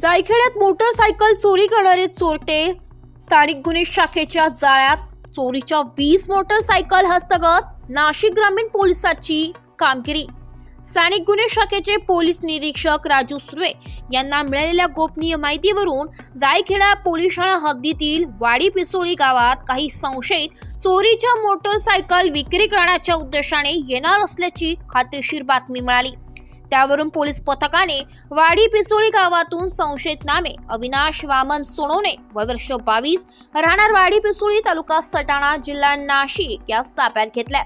जायखेड्यात motorcycle चोरी करणारे चोरटे. स्थानिक गुन्हे शाखेच्या जाळ्यात चोरीच्या वीस मोटरसायकल हस्तगत नाशिक ग्रामीण पोलिसाची कामगिरी. स्थानिक गुन्हे शाखेचे पोलीस निरीक्षक राजू सुर्वे यांना मिळालेल्या गोपनीय माहितीवरून जायखेडा पोलीस ठाणा हद्दीतील वाडी पिसोळी गावात काही संशयित चोरीच्या मोटरसायकल विक्री करण्याच्या उद्देशाने येणार असल्याची खात्रीशीर बातमी मिळाली. त्यावरून पोलीस पथकाने वाडी पिसोळी गावातून संशयित नामे अविनाश वामन सोनवणे वर्ष बावीस राहणार वाडी पिसोळी तालुका सटाणा जिल्हा नाशिक यास ताब्यात घेतल्या.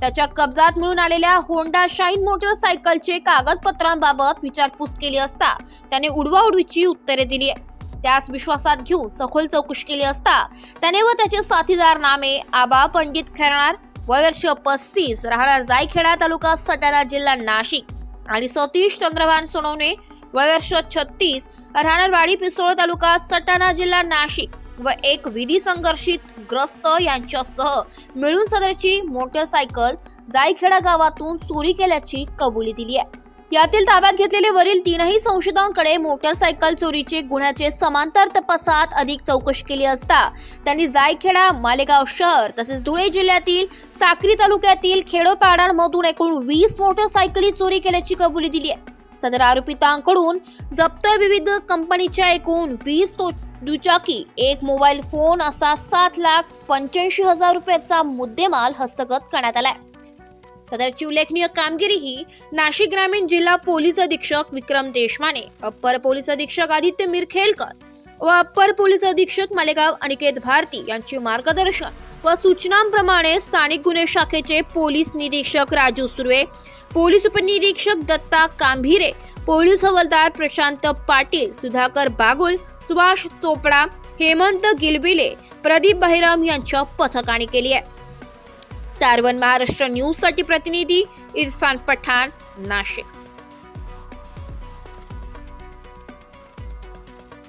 त्याच्या कब्जात मिळून आलेल्या होंडा शाईन मोटरसायकलचे कागदपत्रांबाबत विचारपूस केली असता त्याने उडवाउडवीची उत्तरे दिली आहे त्यास विश्वासात घेऊन सखोल चौकशी केली असता त्याने व त्याचे साथीदार नामे आबा पंडित खैरणार वय वर्ष पस्तीस राहणार जायखेडा तालुका सटाणा जिल्हा नाशिक. आणि सतीश चंद्रभान सोनवणे वयवर्ष छत्तीस राहणारवाडी पिसोळ तालुका सटाणा जिल्हा नाशिक व एक विधी संघर्षित ग्रस्त यांच्यासह मिळून सदरची मोटरसायकल जायखेडा गावातून चोरी केल्याची कबुली दिली आहे. यातील ताब्यात घेतलेले वरील तीनही संशयितांकडे मोटरसायकल चोरीचे गुन्ह्याचे समांतर तपासात अधिक चौकशी केली असता त्यांनी जायखेडा मालेगाव शहर तसेच धुळे जिल्ह्यातील साक्री तालुक्यातील खेडोपाडांमधून एकूण वीस मोटरसायकली चोरी केल्याची कबुली दिली आहे. सदर आरोपितांकडून जप्त विविध कंपनीच्या एकूण वीस तो दुचाकी एक मोबाईल फोन असा सात लाख पंच्याऐंशी हजार रुपयाचा मुद्देमाल हस्तगत करण्यात आलाय. सदरची उल्लेखनीय कामगिरी ही नाशिक ग्रामीण जिल्हा पोलीस अधीक्षक विक्रम देशमाने अप्पर पोलीस अधीक्षक आदित्य मिरखेलकर व अप्पर पोलीस अधीक्षक मालेगाव अनिकेत भारती यांचे मार्गदर्शन व सूचनांप्रमाणे स्थानिक गुन्हे शाखेचे पोलीस निरीक्षक राजू सुर्वे पोलीस उपनिरीक्षक दत्ता कांभिरे पोलीस हवालदार प्रशांत पाटील सुधाकर बागुल सुभाष चोपडा हेमंत गिलबिले प्रदीप बहिराम यांच्या पथकाने केली आहे. स्टार वन महाराष्ट्र न्यूजसाठी प्रतिनिधी इरफान पठाण नाशिक.